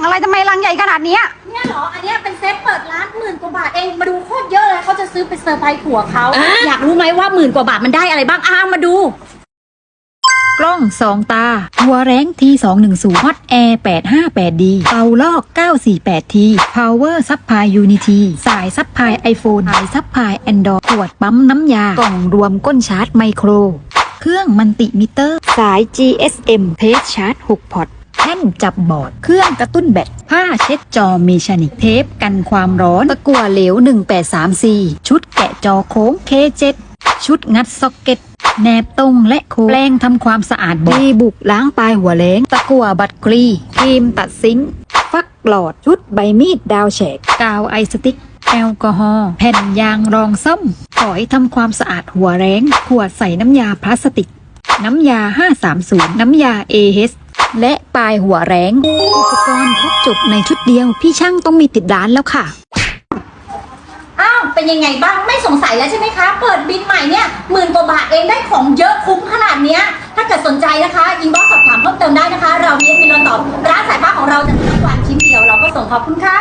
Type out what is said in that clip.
งอะไรทำไมลังใหญ่ขนาดเนี้ยเนี่ยเหรอ อันเนี้ยเป็นเซตเปิดร้านหมื่นกว่าบาทเอง มาดูโคตรเยอะเลยเขาจะซื้อไปเซอร์ไพรส์ผัวเขา อยากรู้ไหมว่าหมื่นกว่าบาทมันได้อะไรบ้างอ้าวมาดู กล้องสองตา หัวแรงที210 Hot Air 858D เป่าลอก 948T Power Supply Unity สายซับพลาย iPhone สายซับพลาย Android ขวดปั๊มน้ำยากล่องรวมก้นชาร์จไมโคร เครื่องมันติมิเตอร์ สาย GSM เทสชาร์จ 6 พอร์ตแท่นจับบอร์ด เครื่องกระตุ้นแบตผ้าเช็ดจอเมชนิกเทปกันความร้อนตะกั่วเหลว 1834 ชุดแกะจอโค้ง K7 ชุดงัดซ็อกเก็ตแนบตรงและโค้งแปรงทำความสะอาดบอร์ดบุกล้างปลายหัวแหลงตะกั่วบัตรกรีครีมตัดซิงฟักหลอด ชุดใบมีดดาวแฉกกาวไอสติ๊กแอลกอฮอล์แผ่นยางรองส้มถอยทำความสะอาดหัวแรง ขวดใส่น้ำยาพลาสติก น้ำยา 530 น้ำยา AH และปลายหัวแรงอุปกรณ์ครบจบในชุดเดียว พี่ช่างต้องมีติดร้านแล้วค่ะ อ้าว เป็นยังไงบ้าง ไม่สงสัยแล้วใช่ไหมคะ เปิดบินใหม่เนี่ยหมื่นกว่าบาทเองได้ของเยอะคุ้มขนาดเนี้ย ถ้าเกิดสนใจนะคะอินบ็อกสอบถามเพิ่มเติมได้นะคะ เราเรียนมีเราตอบร้านสายฟ้าของเราจะทุกวันชิ้นเดียวเราก็ส่งขอบคุณค่ะ